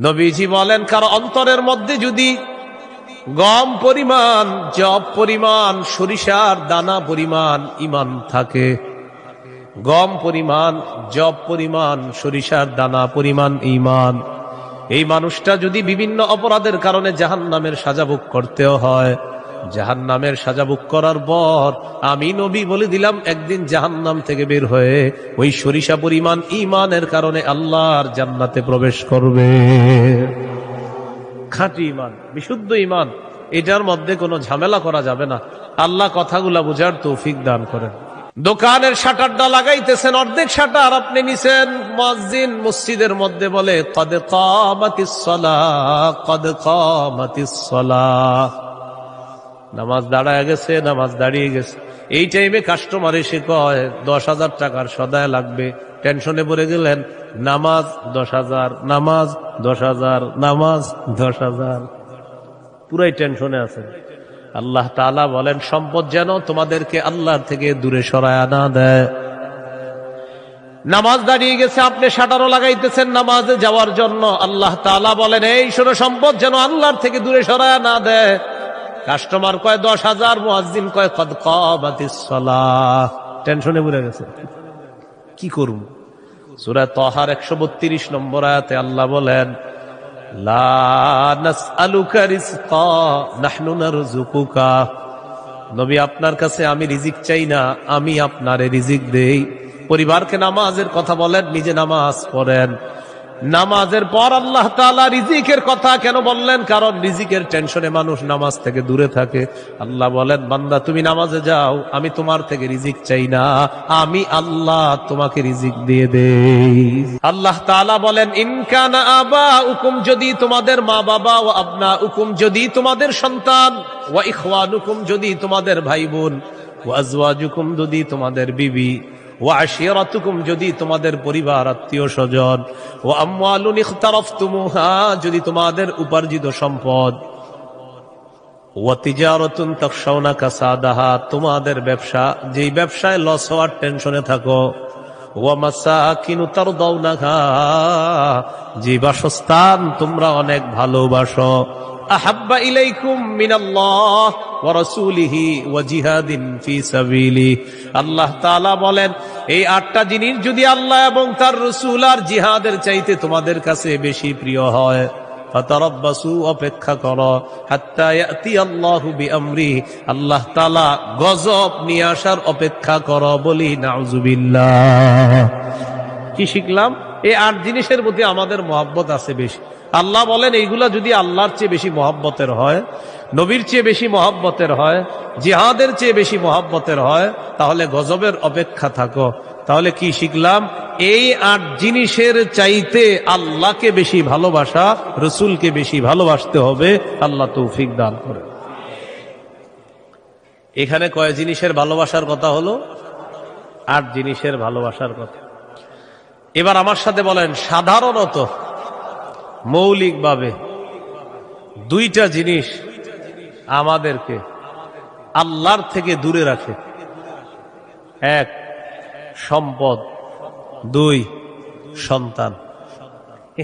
নবীজি বলেন, কার অন্তরের মধ্যে যদি গম পরিমাণ, জব পরিমাণ, সরিষার দানা পরিমাণ, ইমান থাকে, গম পরিমাণ, জব পরিমাণ, সরিষার দানা পরিমাণ, ইমান, এই মানুষটা যদি বিভিন্ন অপরাধের কারণে জাহান নামের সাজাভোগ করতেও হয় জাহান নামের সাজাবুক করার পর আমি নবী বলে দিলাম, একদিন জাহান নাম থেকে বের হয়ে ওই সরিষা পরিমাণ ইমানের কারণে আল্লাহর জান্নাতে প্রবেশ করবে। খাঁটি ইমান বিশুদ্ধ ইমান এটার মধ্যে কোনো ঝামেলা করা যাবে না। আল্লাহ কথাগুলা বুঝার তৌফিক দান করেন। দোকানের শাটারটা লাগাইতেছেন, অর্ধেক শাটার আপনি নিছেন। মসজিদ মসজিদের মধ্যে বলে, কদ কামাতিস কদ কামাতিস নামাজ দাঁড়ায় গেছে, নামাজ দাঁড়িয়ে গেছে। এই টাইমে কাস্টমার এসে কয়, দশ হাজার টাকার সদায় লাগবে। টেনশনে পড়ে গেলেন, নামাজ দশ হাজার, নামাজ দশ হাজার, নামাজ দশ হাজার। পুরাই টেনশনে আছেন আল্লাহ তাআলা বলেন, সম্পদ যেন তোমাদেরকে আল্লাহর থেকে দূরে সরায় না দেয়। নামাজ দাঁড়িয়ে গেছে, আপনি শাটারও লাগাইতেছেন নামাজে যাওয়ার জন্য। আল্লাহ তাআলা বলেন, এই শোনো, সম্পদ যেন আল্লাহর থেকে দূরে সরায় না দেয়। কাস্টমার কয় দশ হাজার, মুয়াজ্জিন কয়, কদ সালাহ। টেনশনে পড়ে গেছে। কি করব? সূরা তহার 132 নম্বর আয়াতে আল্লাহ বলেন নবী, আপনার কাছে আমি রিজিক চাই না, আমি আপনারে রিজিক দেই। পরিবারকে নামাজের কথা বলেন, নিজে নামাজ পড়েন। নামাজের পর আল্লাহ তাআলা রিজিকের কথা কেন বললেন? কারণ রিজিকের টেনশনে মানুষ নামাজ থেকে দূরে থাকে। আল্লাহ বলেন, বান্দা, তুমি নামাজে যাও, আমি তোমার থেকে রিজিক চাই না। আমি আল্লাহ তোমাকে রিজিক দিয়ে দেই। আল্লাহ তাআলা বলেন ইনকানা আবা উকুম যদি তোমাদের মা বাবা ও আবনা উকুম যদি তোমাদের সন্তান ওয়া ইখওয়ানুকুম, যদি তোমাদের ভাই বোন ওয়া আজওয়াজুকুম, যদি তোমাদের বিবি ও আশিয়ারাতুকুম যদি তোমাদের পরিবার, আত্মীয় স্বজন ও আম্মালুন ইখতারাফতুমুহা, যদি তোমাদের উপার্জিত সম্পদ তোমাদের ব্যবসা, যেই ব্যবসায় লস হওয়ার টেনশনে থাকো যে বাসস্থান তোমরা অনেক ভালোবাসো আহাব্বা ইলাইকুম মিনাল্লাহ ওয়া রাসূলিহি ওয়া জিহাদিন ফি আল্লাহ তাআলা বলেন, এই আটটা জিনিস যদি আল্লাহ এবং তার রসুল আর জিহাদের চাইতে তোমাদের কাছে বেশি প্রিয় হয়, ফাতারাব্বাসু, অপেক্ষা করো, হাত্তা ইয়াতি আল্লাহু আল্লাহ তাআলা গজব নিয়ে আসার অপেক্ষা করো বলি, নাউজুবিল্লাহ। কি শিখলাম? এই আট জিনিসের প্রতি আমাদের মহাব্বত আছে বেশি। আল্লাহ বলেন, এইগুলা যদি আল্লাহর চেয়ে বেশি মহাব্বতের হয়, নবীর চেয়ে বেশি মহাব্বতের হয়, জিহাদের চেয়ে বেশি মহাব্বতের হয়, তাহলে গজবের অপেক্ষা থাকো। তাহলে কি শিখলাম? এই আট জিনিসের চাইতে আল্লাহকে বেশি ভালোবাসা, রসুলকে বেশি ভালোবাসতে হবে। আল্লাহ তৌফিক দান করে। এখানে কয় জিনিসের ভালোবাসার কথা হলো? আট জিনিসের ভালোবাসার কথা। এবার আমার সাথে বলেন, সাধারণত মৌলিকভাবে দুইটা জিনিস আমাদেরকে আল্লাহর থেকে দূরে রাখে। এক, সম্পদ। দুই, সন্তান।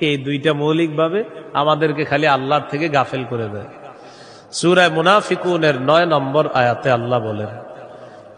এই দুইটা মৌলিকভাবে আমাদেরকে খালি আল্লাহর থেকে গাফেল করে দেয়। সুরায় মুনাফিকুনের নয় নম্বর আয়াতে আল্লাহ বলেন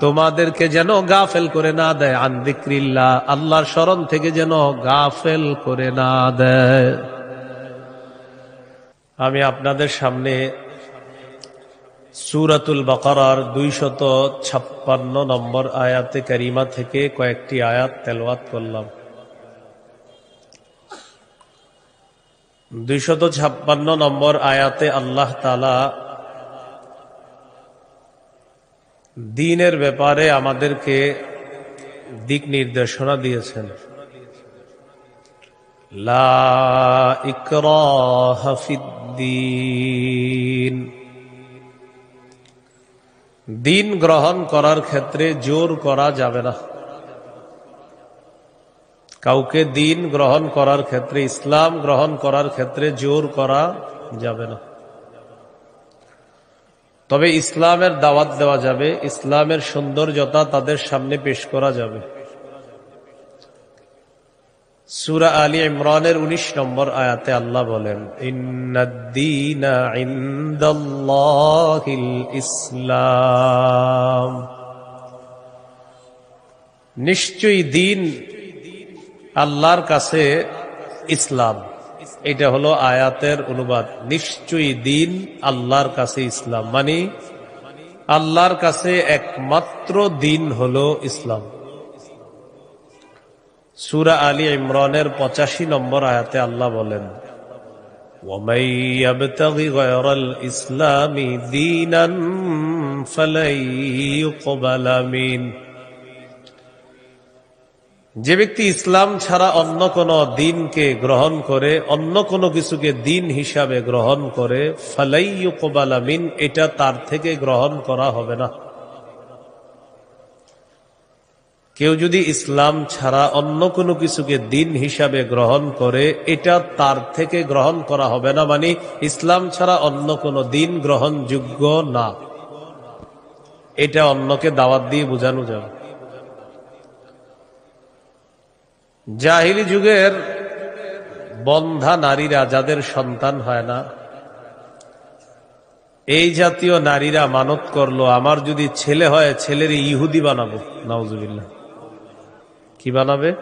তোমাদেরকে যেন গাফেল করে না দেয়, আন যিকরিল্লাহ আল্লাহর স্মরণ থেকে যেন গাফেল করে না দেয়। আমি আপনাদের সামনে সূরাতুল বাকারার দুইশত ছাপ্পান্ন নম্বর আয়াতে কারিমা থেকে কয়েকটি আয়াত তেলাওয়াত করলাম। দুইশত ছাপ্পান্ন নম্বর আয়াতে আল্লাহ তালা দিনের ব্যাপারে আমাদেরকে দিক নির্দেশনা দিয়েছেন। দিন গ্রহণ করার ক্ষেত্রে জোর করা যাবে না। কাউকে দিন গ্রহণ করার ক্ষেত্রে, ইসলাম গ্রহণ করার ক্ষেত্রে জোর করা যাবে না। তবে ইসলামের দাওয়াত দেওয়া যাবে, ইসলামের সৌন্দর্যতা তাদের সামনে পেশ করা যাবে। সুরা আলী ইমরানের ১৯ নম্বর আয়াতে আল্লাহ বলেন ইসলাম। নিশ্চয়ই দিন আল্লাহর কাছে ইসলাম। এটা হলো আয়াতের অনুবাদ নিশ্চয়ই দিন আল্লাহর কাছে ইসলাম মানে আল্লাহর কাছে একমাত্র দিন হলো ইসলাম সুরা আলী ইমরানের পঁচাশি নম্বর আয়াতে আল্লাহ বলেন ومن يبتغ غير الإسلام دينا فلن يقبل منه যে ব্যক্তি ইসলাম ছাড়া অন্য কোন দিনকে গ্রহণ করে, অন্য কোনো কিছুকে দিন হিসাবে গ্রহণ করে ফালাইকুবালামিন এটা তার থেকে গ্রহণ করা হবে না। কেউ যদি ইসলাম ছাড়া অন্য কোনো কিছুকে দিন হিসাবে গ্রহণ করে, এটা তার থেকে গ্রহণ করা হবে না মানে ইসলাম ছাড়া অন্য কোনো দিন গ্রহণযোগ্য না। এটা অন্যকে দাওয়াত দিয়ে বোঝানো যাবে। জাহিলি যুগের বন্ধা নারীরা যাদের সন্তান হয় না, এই জাতীয় নারীরা মানত করল, আমার যদি ছেলে হয় ছেলের ইহুদি বানাবো। নাউজুবিল্লাহ। কি বানাবে?